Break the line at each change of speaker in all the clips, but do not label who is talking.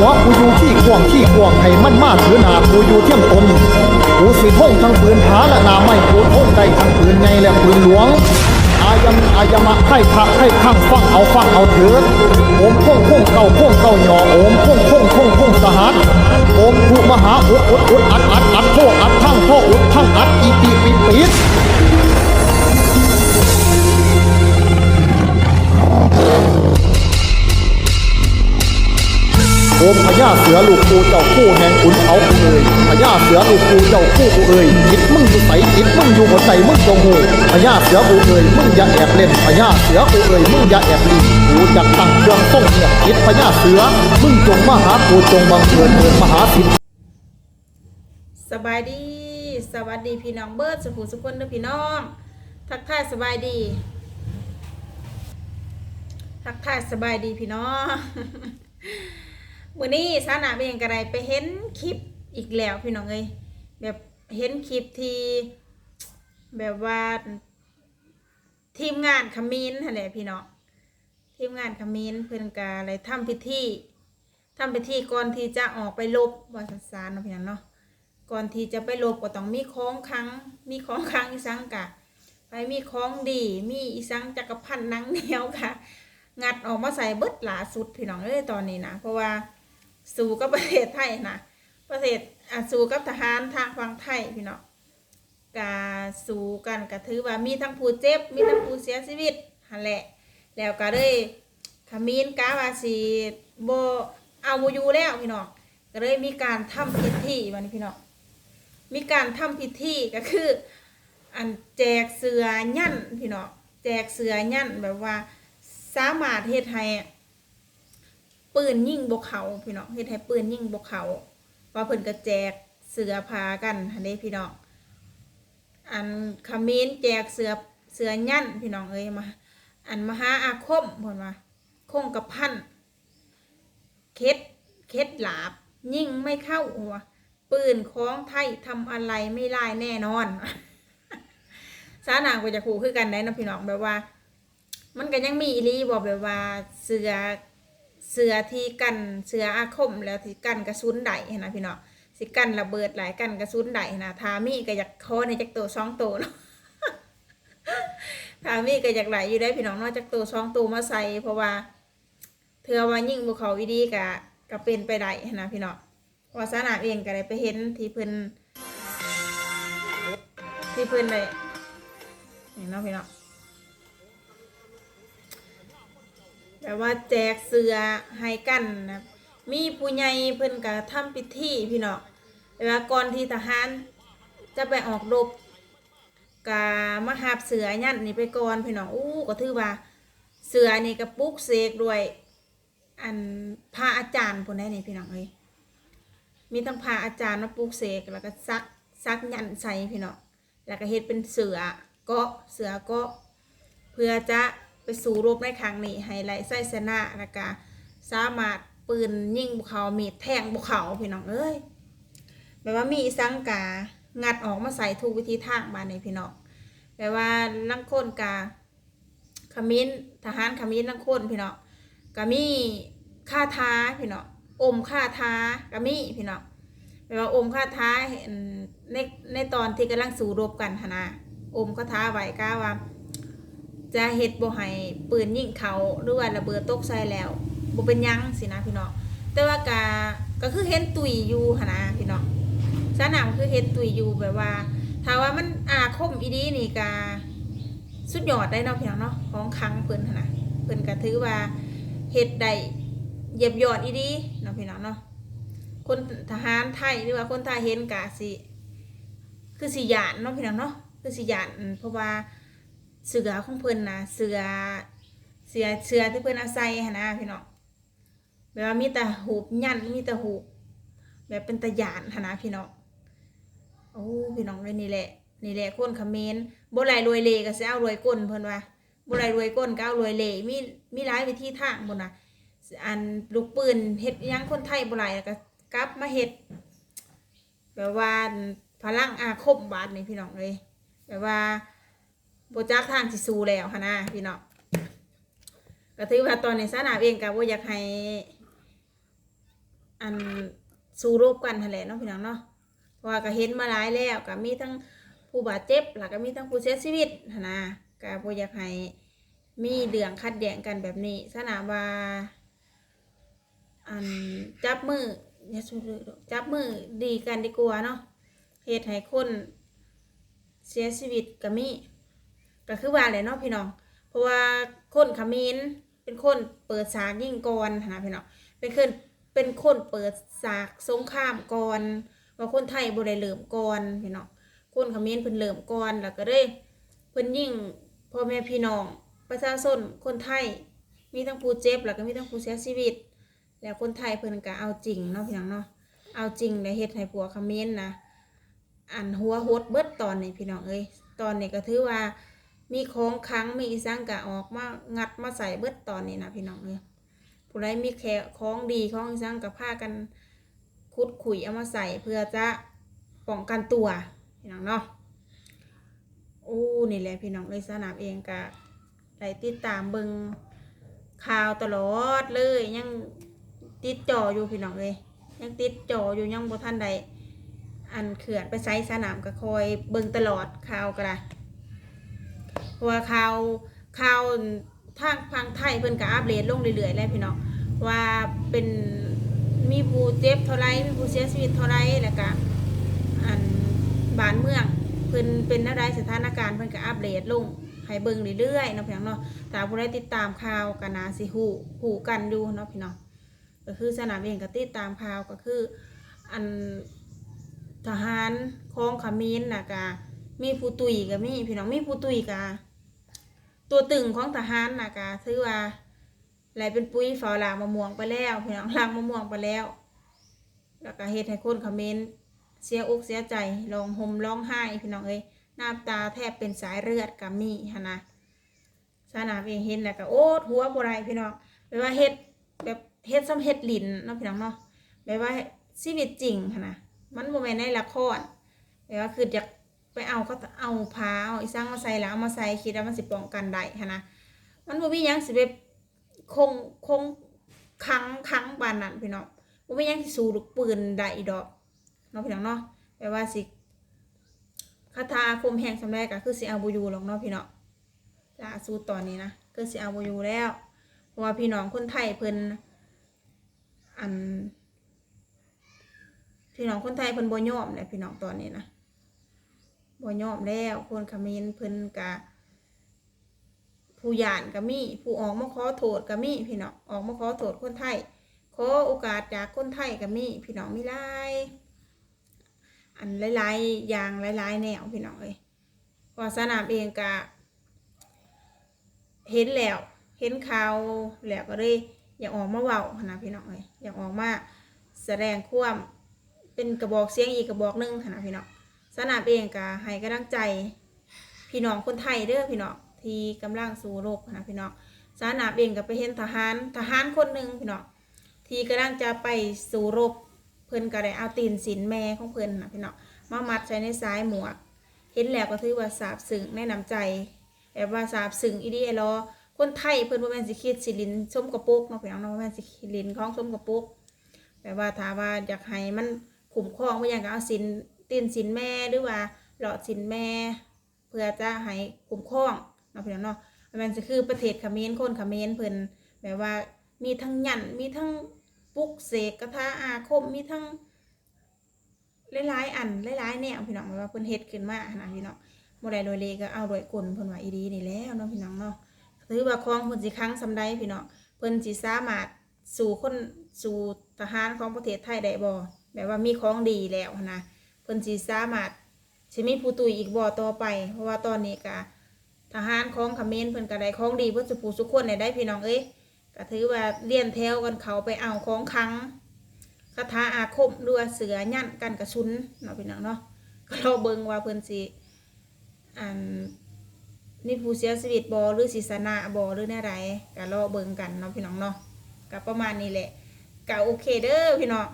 หัวกูอยู่ที่กวงที่กวงให้มันมาถือหนากูอยู่เที่ยงตนกูสิท่งทั้งปืนผาและหนาไม่กูท่งได้ทั้งปืนไงและปืนหลวงอายังอายมะให้พระให้ข้างฟังเอาฟังเอาเถิดโอมพ่งพ่งเก่าพ่งเก่าหยอโอมพ่งพ่งพ่งพ่งสหัสโอมภูมหาอุดอุดอุดอัดอัดอัดโทอัดทั้งโทอุดทั้งอัดอีปีปีปีด มพญาเสือลูกกูเจ้าคู่แห่งขุนเขาเอ่ยพญาเสือลูกกูเจ้าคู่กูเอ่ยจิตมึงอยู่ใสจิตมึงอยู่หัวใจมึงจงหูพญาเสือกูเอ่ยมึงอย่าแอบเล่นพญาเสือกูเอ่ยมึงอย่าแอบลีกูจะตั้งเครื่องส่งเนี่ยจิตพญาเสือมึงจงมาหากูจงบังเกิดเกิดมหาสิทธิ
สบายดีสวัสดีพี่น้องเบิร์ดสุขุสุขคนเด้อพี่น้อง ทักทายสบายดี ทักทายสบายดีพี่น้อง วันนี้สานาเป็นอย่างไรไปเห็นคลิปอีกแล้วพี่น้องเอ้ยแบบเห็นคลิปที่แบบว่าทีมงานขมิ้นหั่นแหละพี่น้องทีมงานขมิ้นเพื่อนกาอะไรทำพิธีทำพิธีก่อนที่จะออกไปลบวันศาสนาเนาะพี่น้องเนาะก่อนที่จะไปลบก็ต้องมีของครั้งมีของครั้งอีสังกะ ไปมีของดีมีอีสังจักรพันธ์หนังเหนียวค่ะ งัดออกมาใส่เบิดหลาสุดพี่น้องเอ้ยตอนนี้นะเพราะว่า สู้กับประเทศไทยนะประเทศอะสู้กับทหารทางฝั่งไทยพี่เน้องกาสู้กันก็ถือว่ามีทั้งผู้เจ็บมีทั้งผู้เสียชีวิตหันแหละ แล้วก็เลยขมิ้นกาวาสีโบเอาบอยู่แล้วพี่น้องก็เลยมีการทำพิธีวันนี้พี่น้องมีการทำพิธีก็คือ อันแจกเสือยั่นพี่น้องแจกเสือยั่นแบบว่าสามารถเฮ็ดให้ ปืนยิงบกเขาพี่น้องเฮ็ดให้ปืนยิงบกเขาว่าเพิ่นก็แจกเสือพากันหันเด้พี่น้องอันขมิ้นแจกเสือเสือยั่นพี่น้องเอ้ยมา อันมหาอาคมเพิ่นว่าคงกับพันเคล็ดเคล็ดหลาบยิ่งไม่เข้าหัวปืนของไทยทำอะไรไม่ได้แน่นอนสาหนางก็จะขู่คือกันได้นะพี่น้องแบบว่า มันก็ยังมีอีลีบอกแบบว่าเสือ เสือที่กันเสืออาคมแล้วที่กันกระสุนไดเห็นนะพี่น้องสิกันระเบิดหลายกันกระสุนไดนะทามีก็อยากคในจักตัวสองตัวเนาะทามีก็อยากไหลอยู่ได้พี่น้องนอกจากตัวสองตัวมาใส่เพราะว่าเธอว่ายิ่งบุเขาอีดีกะก็เป็นไปได้นะพี่น้องว่าสนามเองก็ได้ไปเห็นที่เพิ่นที่เพิ่นเลยเห็นเนาะพี่เนาะ แบบว่าแจกเสือให้กันนะมีผู้ใหญ่เพิ่นก็ทำพิธีพี่เนาะเวลาก่อนที่ทหารจะไปออกรบกามาหาบเสือยันนี่ไปก่อนพี่น้องอู้ก็ถือว่าเสือนี่ก็ปลุกเสกด้วย อันพระอาจารย์ผู้ใดนี่พี่น้องเอ้ยมีทั้งพาอาจารย์มาปลูกเสกแล้วก็ซักซักยันใส่พี่เนาะแล้วก็เฮ็ดเป็นเสือเกาะเสือเกาะเพื่อจะ สู่รบในครั้งนี้ให้ไล่ไส้ชนะแล้วก็สามารถปืนยิงบุเขามีดแทงบุเขาพี่น้องเอ้ยแบบว่ามีสังกางัดออกมาใส่ทุกวิธีทางบ้าในพี่น้องแบบว่าลังคนกาขมิ้นทหารขมิ้นลังคนพี่น้องก็มีค่าท้าพี่น้องอมค่าท้ากะมีพี่น้องแปลว่าอมค่าท้าเห็นในในตอนที่กำลังสู้รบกันหนนะอมค่าท้าไว้ก้าว่า จะเฮ็ดบ่ให้ปืนยิงเขาหรือว่าระเบิดตกใส่แล้วบ่เป็นยังสินะพี่น้องแต่ว่ากาก็คือเห็นตุยอยู่หนนะพี่น้องสนามคือเห็นตุยอยู่แบบว่าถ้าว่ามันอาคมอีดีนี่กาสุดยอดได้เนาะพี่น้องเนาะของคังเพิ่นหั้นนะเพิ่นก็ถือว่าเฮ็ดได้เหยียบยอดอีดีเนาะพี่น้องเนาะคนทหารไทยหรือว่าคนไทยเห็นกะสิคือสิยานเนาะพี่น้องเนาะคือสิยานเพราะว่า เสือของเพิ่นนะเสือเสือเสือที่เพิ่นอาศัยหั้นะพี่น้องแบบว่ามีแต่หูบยันมีแต่หูบแบบเป็นตะยานหนนะพี่น้องโอ้พี่น้องเลยนี่แหละนี่แหละคนเขมรบ่ไหลรวยเลก็สิเอารวยก้นเพิ่นว่าบ่ไหลรวยก้นก็เอารวยเลมีมีหลายวิธีทางบ่น่ะอันลูกปืนเฮ็ดยังคนไทยบ่หลายก็กลับมาเฮ็ดแบบว่าพลังอาคมบาดนี่พี่น้องเลยแบบว่า โบ่จักทางสิสูแล้วหั่นนะพี่น้องก็ถือว่าตอนนี้สนามเองก็บ่อยากให้ อันสู้รบกันหั่นแหลเนาะพี่น้องเนาะเพราะว่าก็เห็นมาหลายแล้วก็มีทั้งผู้บาดเจ็บแล้วก็มีทั้งผู้เสียชีวิตหั้นะก็บ่อยากให้มีเรื่องขัดแย้งกันแบบนี้สนามว่าอันจับมืออย่าสู้เลยจับมือดีกันดีกว่าเนาะเหตุให้คนเสียชีวิตก็มี ก็คือว่าแหละเนาะพี่น้อง เพราะว่าคนขมินเป็นคนเปิดสากยิงก่อนนะพี่น้อง เป็นคนเป็นคนเปิดสากสงครามก่อนว่าคนไทยบ่ได้เริ่มก่อนพี่น้อง คนขมินเพิ่นเริ่มก่อนแล้วก็ได้เพิ่นยิงพ่อแม่พี่น้อง ประชาชนคนไทยมีทั้งผู้เจ็บแล้วก็มีทั้งผู้เสียชีวิต แล้วคนไทยเพิ่นก็เอาจริงเนาะพี่น้องเนาะ เอาจริงเลยเฮ็ดให้ผัวคอมเขมนนะอันหัวโหดเบิดตอนนี้พี่น้องเอ้ย ตอนนี้ก็ถือว่า มีของคลังมีอีสังกะออกมางัดมาใส่เบิดตอนนี้นะพี่น้องเอ้ยผู้ใดมีแค่ของดีของอีสังกับผ้ากันคุดขุยเอามาใส่เพื่อจะป้องกันตัวพี่น้องเนาะอู้นี่แหละพี่น้องเลยสนามเองกะได้ติดตามเบิงข่าวตลอดเลยยังติดจออยู่พี่น้องเลยยังติดจออยู่ยังบ่ทันใดอันเขื่อนไปไซสนามก็คอยเบิงตลอดข่าวก็ไร ว่าข่าวข่าวทางพังไทยเพิ่นก็อัปเดตลงเรื่อยๆแล้วพี่น้องว่าเป็นมีผู้เจ็บเท่าไรมีผู้เสียชีวิตเท่าไรแล้วก็อันบ้านเมืองเพิ่นเป็นอะไรสถานการณ์เพิ่นก็อัปเดตลงให้เบิ่งเรื่อยๆเนาะพี่น้องเนาะแต่ผู้ใดติดตามข่าวก็น่าสิฮู้ฮู้กันอยู่เนาะพี่น้องก็คือสนามเองก็ติดตามข่าวก็คืออันทหารของขมิ้นน่ะก็มีผู้ตุยก็มีพี่น้องมีผู้ตุยก็ ตัวตึงของทหารน่ะก็ถือว่าไหลเป็นปุ้ยฝาลางมะม่วงไปแล้วพี่น้องลางมะม่วงไปแล้ว แล้วก็เฮ็ดให้คนเขมิ้นต์เสียอกเสียใจร้องห่มร้องไห้พี่น้องเอ้ยน้ำตาแทบเป็นสายเลือดกับมีฮะนะสนามเองเห็นแล้วก็โอ๊ตหัวบ่ไรพี่น้องแปลว่าเฮ็ดแบบเฮ็ดซ้ำเฮ็ดลินเนาะพี่น้องเนาะแปลว่าชีวิตจริงฮะนะมันบ่แม่นในละครแปลว่าคืออยาก ไปเอาเขาเอาพาเอาอีสร้างมาใส่แล้วเอามาใส่คิดว่ามันสิป้องกันได้ฮะนะมันบ่มีหยังสิไปคงคงคังคังบานนั้นพี่น้องบ่มีหยังสิสู้ลูกปืนได้ดอกเนาะพี่น้องเนาะแปลว่าสิคาถาคมแห่งสำแรกก็คือสิเอาบูยูหรอกเนาะพี่น้องล่าสุดตอนนี้นะคือสิเอาบูยูแล้วเพราะว่าพี่น้องคนไทยเพิ่นอันพี่น้องคนไทยเพิ่นบ่ยอมเลยพี่น้องตอนนี้นะ บ่ยอมแล้วคนเขมรเพิ่นกะผู้หยานก็มีผู้ออกมาขอโทษก็มีพี่น้องออกมาขอโทษคนไทยขอโอกาสจากคนไทยก็มีพี่น้องมีหลายอันหลายๆอย่างหลายๆแนวพี่น้องเอ้ยเพอสนามเองก็เห็นแล้วเห็นข่าวแล้วก็เลยอยากออกมาเว้าหั้นนะพี่น้องเอ้ยอยากออกมาแสดงความเป็นกระบอกเสียงอีกกระบอกหนึงหั้นนะพี่น้อง สนามเองก็ให้กำลังใจ พี่น้องคนไทยเด้อพี่น้องที่กำลังสู้รบนะพี่น้องสนามเองก็ไปเห็นทหารทหารคนหนึ่งพี่น้องที่กำลังจะไปสู่รบเพิ่นก็ได้เอาตีนสินแม่ของเพิ่นนะพี่น้องมามัดใส่ในซ้ายหมวก เห็นแล้วก็ถือว่าซาบซึ้งในะน้ำใจแบบว่าซาบซึ้งอีดีไอรอคนไทยเพิ่นบ่แม่นสิคิดสิลินส้มกระปุกเนาะพี่น้องเนาะแม่นสิคิลินของส้มกระปุกแบบว่าถ้าว่าอยากให้มันคุ้มครองบ่อย่างก็เอาสิน ตีนสินแม่หรือว่าหลอดสินแม่ เพื่อจะให้คุ้มครองเนาะพี่น้องเนาะม่นสิคือประเทศเขมรคนเขมรเพิ่นแบบว่ามีทั้งหยันมีทั้งปุกเสกกระทะอาคมมีทั้งหลายๆอันหลายๆแนวพี่น้องแบบว่าเพิ่นเฮ็ดขึ้นมานะพี่น้องบ่ได้โดยเลก็เอาโดยกลเพิ่นว่าอีดีนี่แล้วเนาะพี่น้องเนาะถือว่าของเพิ่นสิครั้งสำใดพี่น้องเพิ่นสิสามารถสู่คนสู่ทหารของประเทศไทยได้บ่แบบว่ามีของดีแล้วนะ พิ่นสิสามารถสิมีผู้ตุยอีกบ่อต่อไป เพราะว่าตอนนี้ก็ทหารของเขมรเพิ่นก็ได้ของดีเพิ่นสุผู้สุขคนได้ได้พี่น้องเอ้ยก็ถือว่าเลี่ยนแถวกันเขาไปเอาของคังคาถาอาคมหรือว่าเสือยันกันกระชุนเนาะพี่น้องเนาะก็ราเบิ่งว่าเพิ่นสิอันนี่ผู้เสียชีวิตบอหรือศิสนะบอหรือแน่ไรก็รอเบิ่งกันเนาะพี่น้องเนาะก็ประมาณนี้แหละก็โอเคเด้อพี่น้อง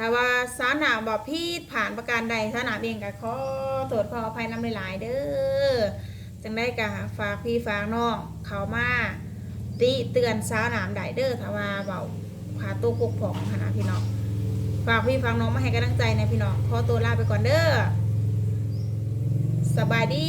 ถ้าว่าสาหนามบอกพี่ผ่านประการใดสาหนามเองก็ขอโทษขออภัยน้ำหลายๆเด้อจังได้ก็ฝากพี่ฝากน้องเขามาติเตือนสาวหนามไดเด้อถ้าว่าเบาขาตัวกกผองค่ะนะพี่น้องฝากพี่ฟังน้องมาให้กำลังใจนะพี่น้องขอตัวลาไปก่อนเด้อสบายดี